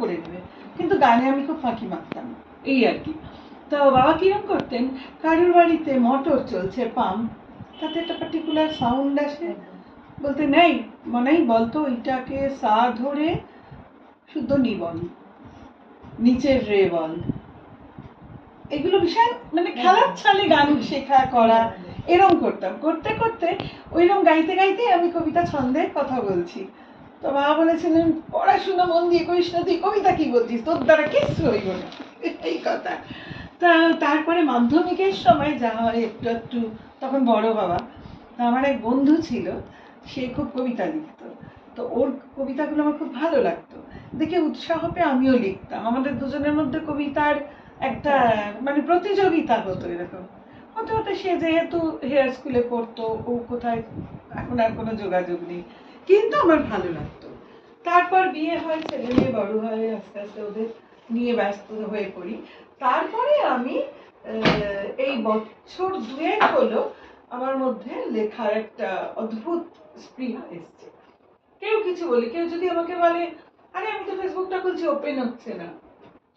করে নেবে। কিন্তু গানে আমি খুব ফাঁকি মারতাম, এই আর কি। তো বাবা কিরম করতেন? কারোর বাড়িতে মোটর চলছে, পাম্প, তাতে একটা পার্টিকুলার সাউন্ড আসে। বলতে, নেই, মনেই বলতো ওইটাকে সা ধরে শুদ্ধ নি বল, নিচের রে বল। এগুলো ভীষণ মানে খেলার ছলে গান শেখা, করা, এরম করতাম। করতে করতে ওইরকম গাইতে গাইতে আমি কবিতা ছন্দে কথা বলছি। তো বাবা বলেছিলেন, পড়াশোনা মন দিয়ে করিস না, তুই কবিতা কি বলছিস? তোর দ্বারা হইব না। এই কথা। তা তারপরে মাধ্যমিকের সময় যা হয় একটু একটু, তখন বড় বাবা, তা আমার এক বন্ধু ছিল, সে খুব কবিতা লিখতো। তো ওর কবিতাগুলো আমার খুব ভালো লাগতো। দেখে উৎসাহ পেয়ে আমিও লিখতাম। আমাদের দুজনের মধ্যে কবিতার একটা মানে প্রতিযোগিতা হতো এরকম। হতে হতে সে যেহেতু হেয়ার স্কুলে পড়তো, ও কোথায়, এখন আর কোনো যোগাযোগ নেই। কিন্তু আমার ভালো লাগতো। তারপর বিয়ে হয়, ছেলে মেয়ে বড় হয়, আস্তে আস্তে ওদের নিয়ে ব্যস্ত হয়ে পড়ি। তারপরে আমি এই বছর দুয়েক হলো আমার মধ্যে লেখার একটা অদ্ভুত স্পৃহা এসছে। কেউ কিছু বলে, কেউ যদি আমাকে বলে, আরে, আমি তো ফেসবুকটা খুলছি ওপেন হচ্ছে না।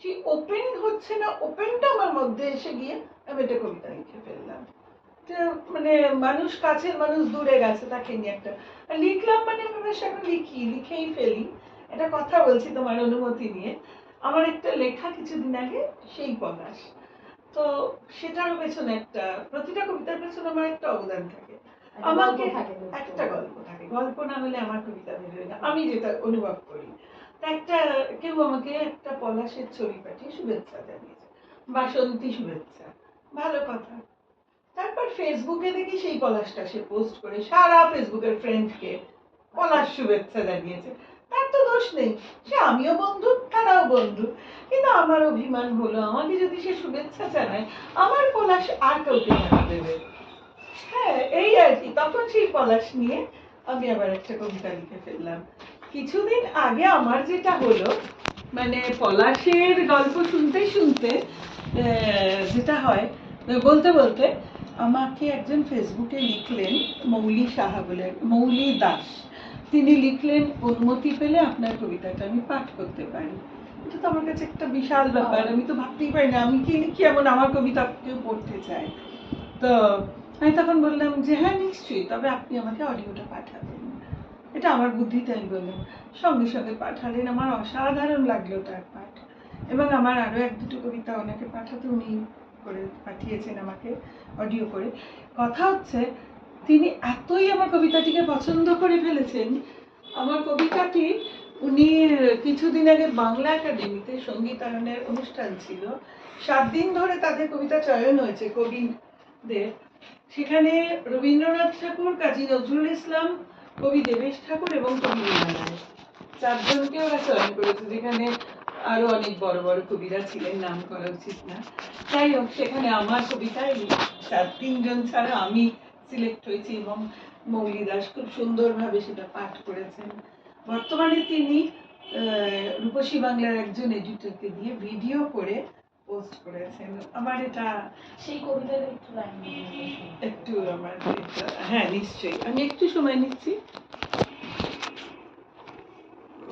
সেই ওপেন হচ্ছে না ওপেনটা আমার মধ্যে এসে গিয়ে আমি একটা কবিতা লিখে ফেললাম। মানে মানুষ কাছের মানুষ দূরে গেছে তাকে নিয়ে একটা। লিখলাম মানে আমি বেশ এখন লিখি লিখেই ফেলি। এটা কথা বলছি তোমার অনুমতি নিয়ে। আমার একটা লেখা কিছুদিন আগে সেই পলাশ। তো সেটারও পেছনে একটা প্রতিটা কবিতার পেছনে আমার একটা অবদান থাকে। আমাকে একটা গল্প থাকে। গল্প না হলে আমার কবিতা বেরোয় না। আমি যেটা অনুভব করি। তা একটা কেউ আমাকে একটা পলাশের ছবি পাঠিয়ে শুভেচ্ছা জানিয়েছে। বাসন্তী শুভেচ্ছা। ভালো কথা। তারপর ফেসবুকে দেখি সেই পলাশটা সে পোস্ট করে সারা ফেসবুকের ফ্রেন্ডকে পলাশ শুভেচ্ছা জানিয়েছে। তার তো দোষ নেই, সে আমিও বন্ধু, তারাও বন্ধু। কিন্তু আমার অভিমান হলো, আমাকে যদি সে শুভেচ্ছা জানায়, আমার পলাশ আর কাউকে দেবে। হ্যাঁ এই আর কি, তখন সেই পলাশ নিয়ে আমি আবার একটা কবিতা লিখে ফেললাম। কিছুদিন আগে আমার যেটা হলো মানে পলাশের গল্প শুনতে শুনতে যেটা হয়, বলতে বলতে আমাকে একজন ফেসবুকে লিখলেন মৌলি সাহা বলে, মৌলি দাস। তিনি লিখলেন, অনুমতি পেলে আপনার কবিতাটা আমি পাঠ করতে পারি। এটা তো আমার কাছে একটা বিশাল ব্যাপার। আমি তো ভাবতেই পারি না, আমি কি লিখি এমন আমার কবিতা কেউ পড়তে চায়? তো আমি তখন বললাম যে হ্যাঁ নিশ্চয়ই, তবে আপনি আমাকে অডিওটা পাঠাবেন। এটা আমার বুদ্ধিতে আমি বললাম। সঙ্গে সঙ্গে পাঠালেন, আমার অসাধারণ লাগল তার পাঠ। এবং আমার আরও এক দুটো কবিতা ওনাকে পাঠাতে উনি করে পাঠিয়েছেন আমাকে অডিও করে। কথা হচ্ছে, তিনি এতই আমার কবিতাটিকে পছন্দ করে ফেলেছেন। আমার কবিতাটি উনি কিছুদিন আগে বাংলা একাডেমিতে সঙ্গীতায়নের অনুষ্ঠান ছিল। সাত দিন ধরে তাদের কবিতা চয়ন হয়েছে কবিদের। সেখানে রবীন্দ্রনাথ ঠাকুর, কাজী নজরুল ইসলাম, কবি দেবেশ ঠাকুর এবং কবি চারজনকে ওরা চয়ন করেছে, যেখানে আরও অনেক বড় বড় কবিরা ছিলেন নাম করা উচিত না। যাই হোক সেখানে আমার কবিতায় চার তিনজন ছাড়া আমি সিলেক্ট হয়েছি এবং মৌলি দাস খুব সুন্দরভাবে সেটা পাঠ করেছেন। বর্তমানে তিনি রূপসী বাংলার একজন এডিটরকে দিয়ে ভিডিও করে পোস্ট করেছেন। আমার এটা সেই কবিতাটা একটু একটু আমার হ্যাঁ নিশ্চয়ই। আমি একটু সময় নিচ্ছি।